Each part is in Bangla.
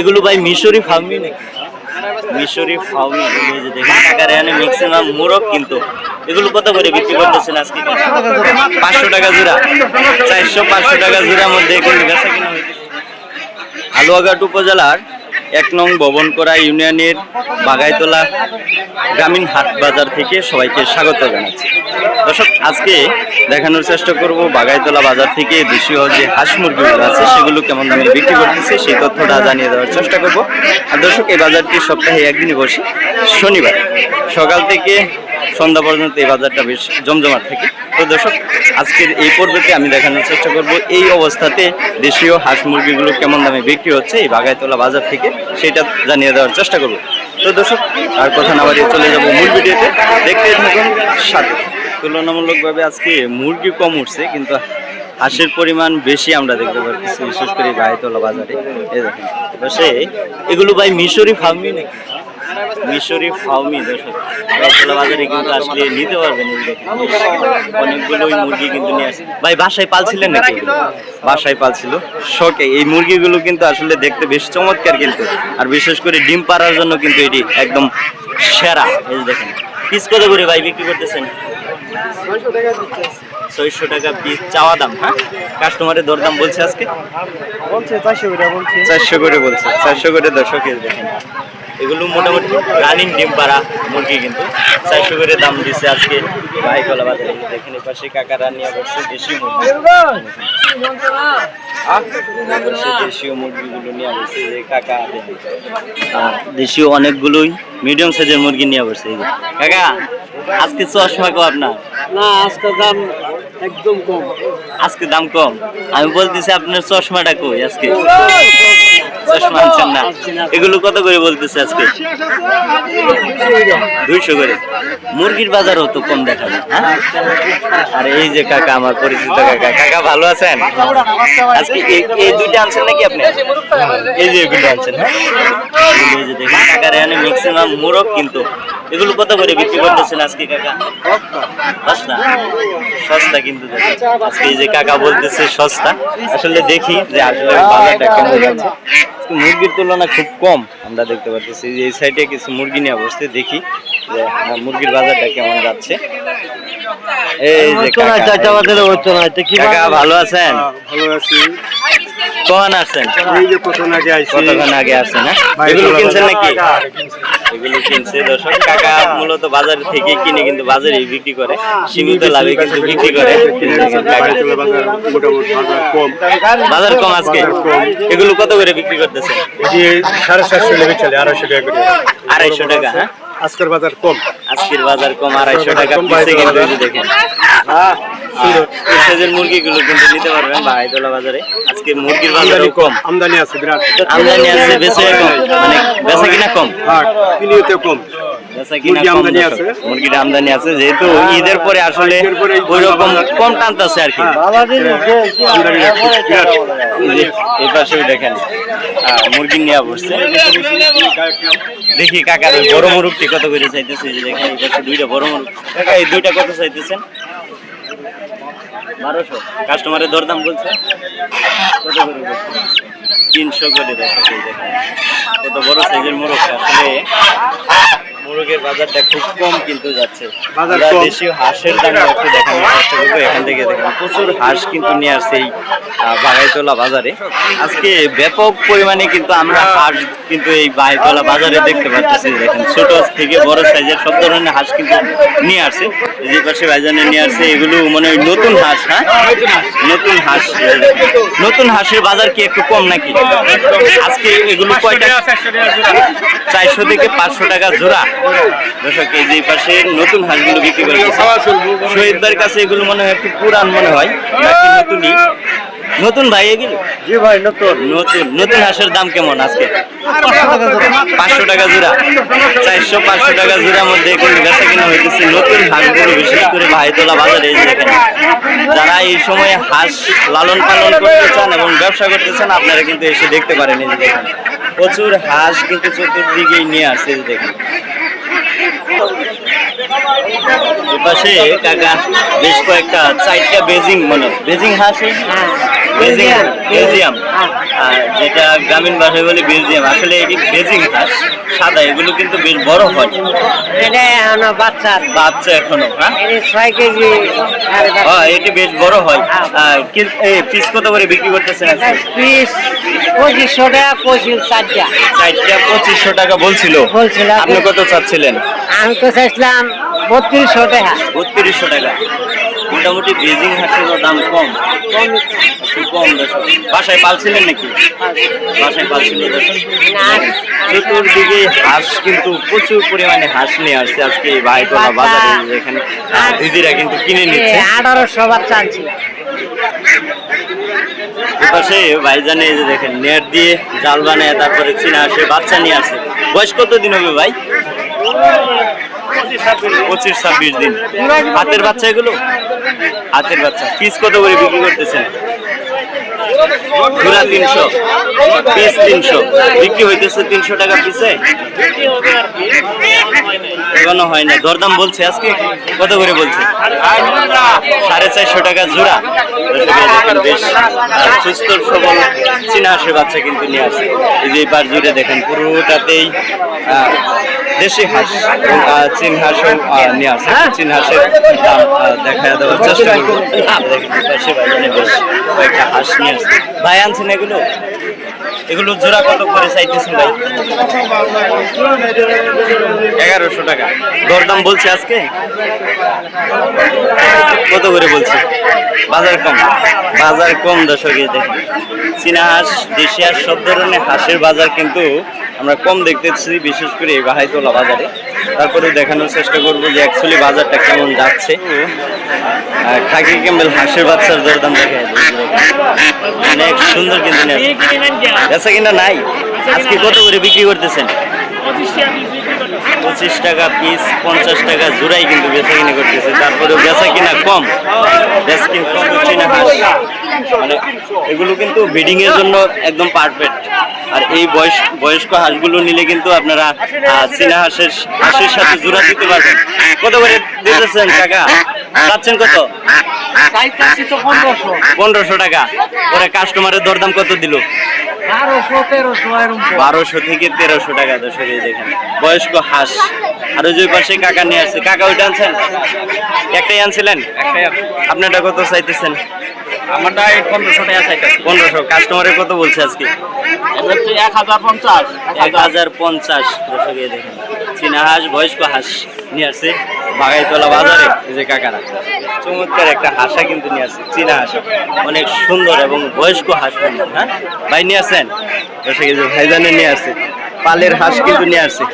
এগুলো ভাই মিশরি ফার্মি নাকি? মিশরি ফার্মি যে দেখেন টাকার এখানে ম্যাক্সিমাম মোরগ কিন্তু। এগুলো কত করে বিক্রি করতেছেন আজকে? পাঁচশো টাকা জোড়া চারশো পাঁচশো টাকা জোড়ার মধ্যে এগুলো বেচা কিনা হয়েছে। আলুয়াঘাট উপজেলার এক নং ভবনকোড়া ইউনিয়নের বাগাইতলা গ্রামীণ হাট বাজার থেকে সবাইকে স্বাগত জানাচ্ছি। দর্শক, আজকে দেখানোর চেষ্টা করব বাগাইতলা বাজার থেকে দেশীয় যে হাঁস মুরগিগুলো আছে, সেগুলো কেমন দামে বিক্রি করতেছে, সেই তথ্যটা জানিয়ে দেওয়ার চেষ্টা করব। আর দর্শক, এই বাজারটি সপ্তাহে একদিনই বসে, শনিবার। সকাল থেকে সন্ধ্যা পর্যন্ত এই বাজারটা বেশ জমজমাট থাকে। তো দর্শক, আজকের এই পর্বতে আমি দেখানোর চেষ্টা করব, এই অবস্থাতে দেশীয় হাঁস মুরগিগুলো কেমন দামে বিক্রি হচ্ছে এই বাগাইতলা বাজার থেকে, সেটা জানিয়ে দেওয়ার চেষ্টা করব। তো দর্শক, আর কথা না বাড়িয়ে চলে যাব মূল ভিডিওতে দেখতে থাকুন সাথে। তুলনামূলকভাবে আজকে মুরগি কম উঠছে, কিন্তু হাঁসের পরিমাণ বেশি আমরা দেখতে পাচ্ছি বিশেষ করে গায়েতলা বাজারে। দেখেন পাশে এগুলো ভাই মিশরি ফার্মি নাকি? মিশরি ফাউমি দর্শক বাজারে কিন্তু আসলে নিতে পারবেন অনেকগুলোই মুরগি কিন্তু নিয়ে আসে। ভাই বাসায় পালছিলেন নাকি? বাসায় পালছিল। শখে এই মুরগিগুলো কিন্তু আসলে দেখতে বেশ চমৎকার কিন্তু। আর বিশেষ করে ডিম পাড়ার জন্য কিন্তু এটি একদম সেরা। এই দেখেন পিস কত করে ভাই বিক্রি করতেছেন? ছয়শো টাকা পিস চাওয়া দাম হ্যাঁ? কাস্টমারের দরদাম বলছে আজকে? চারশো করে বলছে। চারশো করে বলছে চারশো করে দর্শকের দেখেন। এগুলো মোটামুটি রানিং ডিম পাড়া মুরগি কিন্তু। চারশো করে দাম দিচ্ছে আজকে ভাইকলা বাজারে দেখেন পাশে কাকারা নিয়ে বসছে দেশি মুরগি। দেশীয় মুরগিগুলো নিয়ে বসছে যে কাকা দেশীয় অনেকগুলোই মিডিয়াম সাইজের মুরগি নিয়ে কাকা আজকে চশমা কো আপনার? না আজকের দাম একদম কম। আজকে দাম কম। আমি বলতেছি আপনার চশমাটা কই আজকে? চশমা। আনছেন না। এগুলো কত করে বলতেছে আজকে? দুইশো করে। মুরগির বাজারও তো কম দেখা যায় হ্যাঁ? আর এই যে কাকা, আমার পরিচিত কাকা। কাকা, ভালো আছেন? আজকে এই- দুইটা আনছেন নাকি আপনি? এই যে এগুলো আনছেন হ্যাঁ? কাকার এখানে ম্যাক্সিমাম কিন্তু। এগুলো কত করে বিক্রি করতেছেন আজকে কাকা? সস্তা? সস্তা কিন্তু আজকে এই যে কাকা বলতেছে সস্তা। আসলে দেখি যে আসলে আজকে মুরগির তুলনা খুব কম আমরা দেখতে পাচ্ছি যে এই সাইডে কিছু মুরগি নিয়ে বসতে দেখি যে মুরগির বাজারটা কেমন যাচ্ছে। এই যে কাকা, ভালো আছেন? ভালো আছি। কখন আসছেন কতক্ষণ আগে আসছেন হ্যাঁ? এগুলো কিনছেন নাকি? এগুলো কিনছে। দর্শক কাকা মূলত বাজার থেকে কিনে কিন্তু বাজারে বিক্রি করে। সীমিত লাভে কিন্তু বিক্রি করে। বাজার কম আজকে। এগুলো কত করে বিক্রি করতেছে? সাড়ে চারশো আড়াইশো টাকা করে। আড়াইশো টাকা হ্যাঁ? আজকের বাজার কম? আজকের বাজার কম আড়াইশো টাকা পিসে কিন্তু বাজার। দেখেন। এই সাইজের মুরগিগুলো কিন্তু নিতে পারবেন বাহাইদোলা বাজারে। আজকে মুরগির বাজারও কম আমদানি আছে বিরাট। আমদানি আছে বেচে কম মানে বেচা কিনা কম। হ্যাঁ কিনিতে কম। বেচা কিনা মুরগি কম আমদানি দর্শক। আছে। মুরগির আমদানি আছে যেহেতু ঈদের পরে আসলে ঈদের ওই রকম কম টানতেছে আর কি আমদানি আছে বিরাট এই যে দেখেন মুরগি নিয়ে বসছে দেখি কাকার বড় মুরগটি কত করে চাইতেছে এই দেখেন দুইটা বড় মুরগ কাকা এই দুইটা কত চাইতেছেন বারোশো কাস্টমারের দরদাম বলছে কত করে বলছে? তিনশো করে এই দেখেন কত বড় সাইজের মোরগ আসলে মোরগের বাজারটা খুব কম কিন্তু যাচ্ছে। দেশীয় হাঁসের দাম একটু দেখানোর চেষ্টা করব। এখান থেকে দেখেন প্রচুর হাঁস কিন্তু নিয়ে আসছে এই বাগাইতলা বাজারে। আজকে ব্যাপক পরিমাণে কিন্তু আমরা হাঁস কিন্তু এই বাগাইতলা বাজারে দেখতে পাচ্ছি। দেখেন ছোট থেকে বড় সাইজের সব ধরনের হাঁস কিন্তু নিয়ে আসছে। এই যে পাশে ভাইজানে নিয়ে আসছে এগুলো মানে নতুন হাঁস হ্যাঁ? নতুন হাঁস নতুন হাঁসের বাজার কি একটু কম নাকি? আজকে এগুলো কয়টা? চারশো থেকে পাঁচশো টাকা জোড়া। দর্শক, এই পাশে নতুন হাঁসগুলো বিক্রি করে শহীদদের কাছে এগুলো মনে হয় একটু পুরান মনে হয় নতুনই? নতুন ভাই এগুলো? জি ভাই নতুন। নতুন। নতুন হাঁসের দাম কেমন আজকে? পাঁচশো টাকা জোড়া। চারশো পাঁচশো টাকা জোড়ার মধ্যে কিন্তু বেচা কিনা হইতেছে। নতুন হাঁসগুলো বিশেষ করে ভাইতলা বাজারে এই যে দেখেন যারা এই সময়ে হাঁস লালন পালন করতে চান এবং ব্যবসা করতে চান আপনারা কিন্তু এসে দেখতে পারেন এই যে দেখেন। প্রচুর হাঁস কিন্তু চতুর্দিকেই নিয়ে আসছে দেখেন। এপাশে কাকা বেশ কয়েকটা চারটা বেজিং মানে বেজিং হাঁস? বেলজিয়াম হ্যাঁ। যেটা গ্রামীণ ভাষায় বলে বেলজিয়াম আসলে এটি বেজিং হাঁস সাদা এগুলো কিন্তু বেশ বড় হয়। এটা এখনও বাচ্চা বাচ্চা এখনও হ্যাঁ? ছয় কেজি হ্যাঁ এটি বেশ বড় হয়। এই পিস কত করে বিক্রি করতেছেন? পিস পঁচিশশো টাকা পঁচিশ চারটা চারটা পঁচিশশো টাকা বলছিল। বলছিল। আপনি কত চাচ্ছিলেন? আমি তো চাইছিলাম বত্রিশশো টাকা। বত্রিশশো টাকা। মোটামুটি বেজিং হাঁসের দাম কম। একটু কম বাসায় পালছিলেন নাকি? বাসায় পালছিল দর্শক চতুর্দিকে হাঁস কিন্তু প্রচুর পরিমাণে হাঁস নিয়ে আসছে আজকে এই ভাইতলা বাজারে এখানে দিদিরা কিন্তু কিনে নিচ্ছে। আঠারোশো বাচ্চা আনছি এপাশে ভাইজানে এই যে দেখেন নেট দিয়ে জাল বানায় তারপরে চীনা আসে বাচ্চা নিয়ে আসে বয়স কত দিন হবে ভাই? পঁচিশ ছাব্বিশ দিন। হাতের বাচ্চা এগুলো? হাতের বাচ্চা। কিস কত করে বিক্রি করতেছেন? পুরা তিনশো পিস তিনশো। বিক্রি হইতেছে তিনশো টাকা পিসে এখনও হয় না দরদাম বলছে আজকে? কত করে বলছে? সাড়ে চারশো টাকা জোড়া। বেশ সুস্থ সবল চীনা হাঁসের বাচ্চা কিন্তু নিয়ে আসে। এই যে এবার জুড়ে দেখেন পুরোটাতেই দেশি হাঁস চীন হাঁসও আহ, নিয়ে আসে। চীন হাঁসের দাম দেখা দেওয়ার চেষ্টা করব। পাশে বাজারে বেশ কয়েকটা হাঁস নিয়ে আসে। ভাই আনছেন এগুলো? এগুলো জোড়া কত করে চাইতেছেন ভাই? এগারোশো টাকা। দরদাম বলছে আজকে? কত করে বলছে? বাজার কম। বাজার কম দর্শকে দেখেন। চীনা হাঁস দেশি হাঁস সব ধরনের হাঁসের বাজার কিন্তু আমরা কম দেখতেছি বিশেষ করে এই বাহাইতলা বাজারে। তারপরে দেখানোর চেষ্টা করব যে অ্যাকচুয়ালি বাজারটা কেমন যাচ্ছে। আর খাকি ক্যাম্বেল হাঁসের বাচ্চার দরদাম দেখা অনেক সুন্দর কিন্তু বেচা কিনা নাই। আজকে কত করে বিক্রি করতেছেন? পঁচিশ টাকা পিস পঞ্চাশ টাকা জোড়াই কিন্তু বেচা কিনা করতেছে তারপরে বেচা কিনা কম মানে এগুলো কিন্তু ব্রিডিং এর জন্য একদম পারফেক্ট আর এই বয়স বয়স্ক হাঁসগুলো নিলে কিন্তু আপনারা চীনা হাঁসের হাঁসের সাথে জোড়া দিতে পারবেন। কত করে দিতেছেন টাকা চাচ্ছেন কত? পনেরোশো। টাকা। ওরা কাস্টমারের দরদাম কত দিল? বারোশো থেকে তেরোশো টাকা দর্শক এই দেখেন। বয়স্ক হাঁস। আর ওই যে পাশে কাকা নিয়ে আসছে। কাকা ওইটা আনছেন? একটাই আনছিলেন? আপনারটা কত চাইতেছেন? আমারটা পনেরোশো টাকা পনেরোশো। কাস্টমারে কত বলছে আজকে? এক হাজার পঞ্চাশ। এক হাজার পঞ্চাশ। দর্শক এই দেখেন। চীনা হাঁস বয়স্ক হাঁস নিয়ে আসছে। বাগাইতলা বাজারে, এই যে কাকারা। চমৎকার একটা হাঁসা কিন্তু নিয়ে আসছে, চীনা হাঁস। অনেক সুন্দর এবং বয়স্ক হাঁস হ্যাঁ? ভাই নিয়ে এই যে ভাইজানে নিয়ে আসছে। পালের হাঁস কিন্তু নিয়ে আসছে।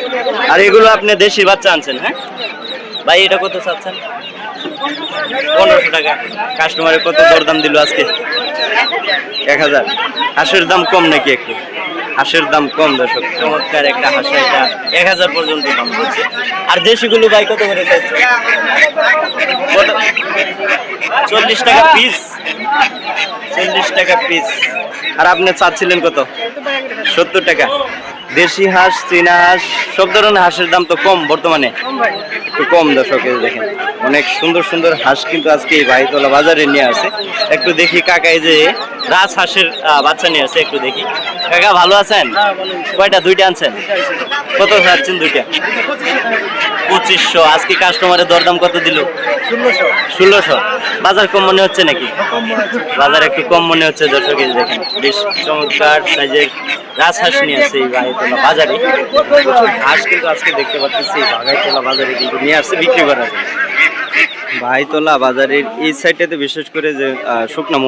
আর এগুলো আপনি দেশি বাচ্চা আনছেন হ্যাঁ? ভাই, এটা কত চাচ্ছেন? পনেরোশো টাকা। কাস্টমারে কত দরদাম দিল আজকে? এক হাজার। হাঁসের দাম কম নাকি একটু? হাঁসের দাম কম, দর্শক। চমৎকার একটা হাঁস, এটা এক হাজার পর্যন্ত দাম করছে আর দেশিগুলো ভাই, কত করে চল্লিশ টাকা পিস চল্লিশ টাকা পিস আর আপনি চাচ্ছিলেন কত? সত্তর টাকা। দেশি হাঁস চীনা হাঁস সব ধরনের হাঁসের দাম তো কম বর্তমানে। একটু কম দর্শক দেখেন অনেক সুন্দর সুন্দর হাঁস কিন্তু আজকে এই ভাইতলা বাজারে নিয়ে আসে। একটু দেখি কাকা এই যে রাজ হাঁসের বাচ্চা নিয়ে আসে একটু দেখি। কাকা ভালো আছেন? কয়টা? দুইটা আনছেন? কত চাচ্ছেন দুইটা? পঁচিশশো। আজকে কাস্টমারের দরদাম কত দিল? ষোলোশো। বাজার কম মনে হচ্ছে নাকি? বাজার একটু কম মনে হচ্ছে দর্শক দেখেন বেশ চমৎকার সাইজের রাজহাঁস নিয়ে আসে এই বাগাইতলা বাজারে প্রচুর ঘাস কিন্তু আজকে দেখতে পাচ্ছি এই বাগাইতলা বাজারে কিন্তু নিয়ে আসছে বিক্রি করার জন্য। ভাইতলা বাজারের এই সাইডটাতে বিশেষ করে যে আহ, শুকনো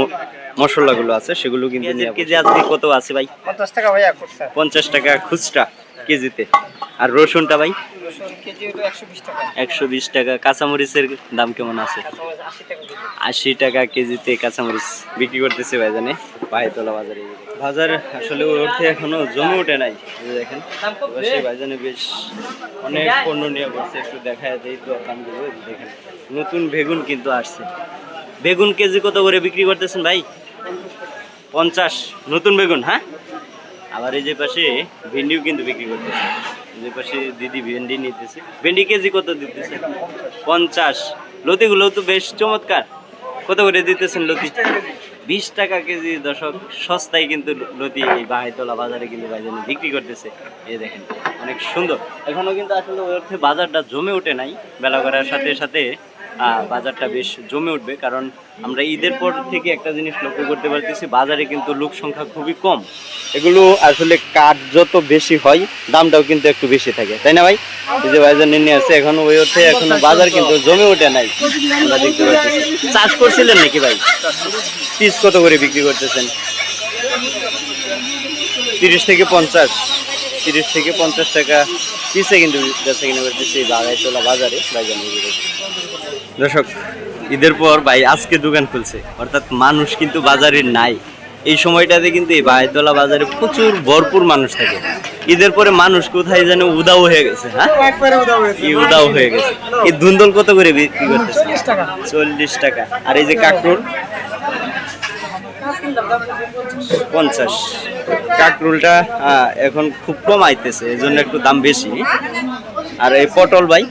মশলাগুলো আছে সেগুলো কিন্তু নিয়ে কেজি আজকে কত আছে ভাই? পঞ্চাশ টাকা ভাইয়া পঞ্চাশ টাকা খুচরা কেজিতে। আর রসুনটা ভাই? একশো বিশ টাকা। কাঁচামরিচের দাম কেমন আছে? আশি টাকা কেজিতে কাঁচামরিচ বিক্রি করতেছে ভাইজানে। পায়েতলা বাজারে। বাজার আসলে উঠে এখনও জমে ওঠে নাই দেখেন। ভাইজানে বেশ অনেক পণ্য নিয়ে বসছে একটু দেখা তো দামগুলো দেখেন। নতুন বেগুন কিন্তু আসছে। বেগুন কেজি কত করে বিক্রি করতেছেন ভাই? পঞ্চাশ। নতুন বেগুন হ্যাঁ? আবার এই যে পাশে ভেন্ডিও কিন্তু বিক্রি করতেছে। এই যে পাশে দিদি ভেন্ডি নিতেছে। ভেন্ডি কেজি কত দিতেছে? পঞ্চাশ। লতিগুলো তো বেশ চমৎকার। কত করে দিতেছেন লতি? বিশ টাকা কেজি। দশক সস্তায় কিন্তু লতি এই বাহাইতলা বাজারে কিন্তু ভাইজান বিক্রি করতেছে। এ দেখেন অনেক সুন্দর। এখনও কিন্তু আসলে ওই অর্থে বাজারটা জমে ওঠে নাই। বেলা করার সাথে সাথে বাজারটা বেশ জমে উঠবে, কারণ আমরা ঈদের পর থেকে একটা জিনিস লক্ষ্য করতে পারতেছি, বাজারে কিন্তু লোক সংখ্যা খুবই কম। এগুলো আসলে কাঠ যত বেশি হয়, দামটাও কিন্তু একটু বেশি থাকে। তাই না ভাই? এই যে ভাইজান নিয়ে আছে এখনও ওই অর্থে এখনও বাজার কিন্তু জমে ওঠে নাই। আমরা দেখতে চাষ করছিলেন নাকি ভাই? পিস কত করে বিক্রি করতেছেন? তিরিশ থেকে পঞ্চাশ। তিরিশ থেকে পঞ্চাশ টাকা। পিসে কিন্তু বেচা কিনে করতেছি বাজারে করতেছে। দর্শক ঈদের পর ভাই আজকে দোকান খুলছে। অর্থাৎ মানুষ কিন্তু বাজারে নাই। এই সময়টাতে কিন্তু এই বাগাইতলা বাজারে প্রচুর ভরপুর মানুষ থাকে। ঈদের পরে মানুষ কোথায় যেন উদাও হয়ে গেছে হ্যাঁ? উদাও হয়ে গেছে। এই ধুন্দল কত করে বিক্রি করতেছে? চল্লিশ টাকা। আর এই যে কাকরুল? পঞ্চাশ। কাকরুলটা এখন খুব কম আইতেছে এই জন্য একটু দাম বেশি। আর এই পটল ভাই?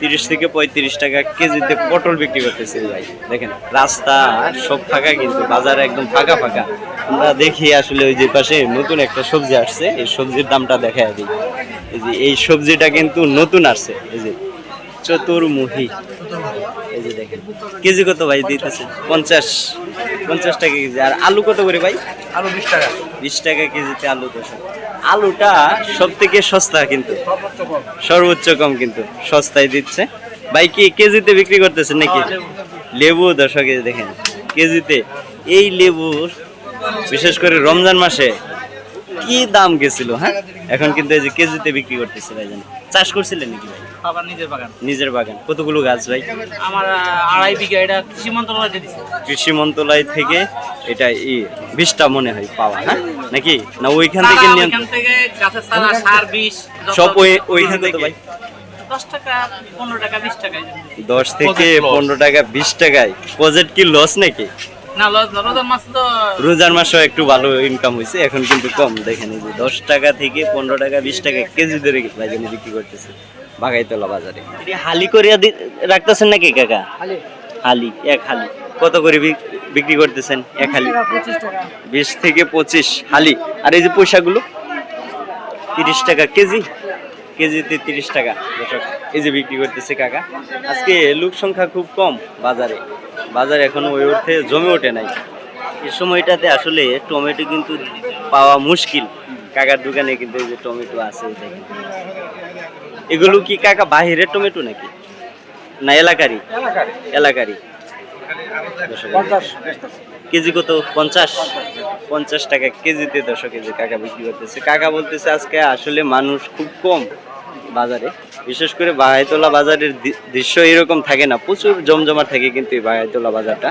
তিরিশ থেকে পঁয়ত্রিশ টাকা কেজিতে পটল বিক্রি করতেছে ভাই। দেখেন রাস্তা সব ফাঁকা কিন্তু বাজার একদম ফাঁকা ফাঁকা। আমরা দেখি আসলে ওই যে পাশে নতুন একটা সবজি আসছে এই সবজির দামটা দেখা দিই। এই যে এই সবজিটা কিন্তু নতুন আসছে এই যে চতুর্মুখী এই যে দেখেন কেজি কত ভাই দিতেছে? পঞ্চাশ পঞ্চাশ টাকা কেজি। আর আলু কত করে ভাই? আলু বিশ টাকা। বিশ টাকা কেজিতে আলু দশক আলুটা সব থেকে সস্তা কিন্তু। সর্বোচ্চ কম কিন্তু সস্তায় দিচ্ছে। ভাই কি কেজিতে বিক্রি করতেছেন নাকি? লেবু দশকে দেখেন কেজিতে। এই লেবু বিশেষ করে রমজান মাসে কি দাম গেছিল হ্যাঁ? এখন কিন্তু এই যে কেজিতে বিক্রি করতেছে ভাই জানেন। চাষ করছিলেন নাকি ভাই? নিজের বাগান। নিজের বাগান। কতগুলো গাছ ভাই? আমার আড়াই বিঘা এটা কৃষি মন্ত্রণালয় কৃষি মন্ত্রণালয় থেকে এটা ই বীজটা মনে হয় পাওয়া হ্যাঁ? নাকি? না ওইখান থেকে নিয়ে ওইখান থেকে গাছের চারা সার বিষ সব ওই ওইখান থেকে ভাই। দশ থেকে পনেরো টাকা বিশ টাকায়। প্রজেক্ট কি লস নাকি? না লস না রোজার মাসেও একটু ভালো ইনকাম হয়েছে এখন কিন্তু কম দেখেন যে দশ টাকা থেকে পনেরো টাকা বিশ টাকা কেজি ধরে বাজারে বিক্রি করতেছে বাগাইতলা বাজারে। হালি করিয়া দি- রাখতেছেন নাকি কাকা? হালি এক হালি। কত করে বিক- বিক্রি করতেছেন এক হালি? বিশ থেকে পঁচিশ হালি। আর এই যে পয়সাগুলো তিরিশ টাকা কেজি কেজিতে তিরিশ টাকা এই যে বিক্রি করতেছে কাকা। আজকে লোক সংখ্যা খুব কম বাজারে। বাজারে এখনও ওই অর্থে জমে ওঠে নাই। এই সময়টাতে আসলে টমেটো কিন্তু পাওয়া মুশকিল। কাকার দোকানে কিন্তু এই যে টমেটো আছে এগুলো কি কাকা বাহিরের টমেটো নাকি? না এলাকারই? এলাকার এলাকারই। কেজি কত? পঞ্চাশ। পঞ্চাশ টাকা কেজিতে দশ কেজি কাকা বিক্রি করতেছে। কাকা বলতেছে আজকে আসলে মানুষ খুব কম বাজারে। বিশেষ করে বাহাইতলা বাজারের দৃশ্য এরকম থাকে না। প্রচুর জমজমা থাকে কিন্তু এই বাহাইতলা বাজারটা।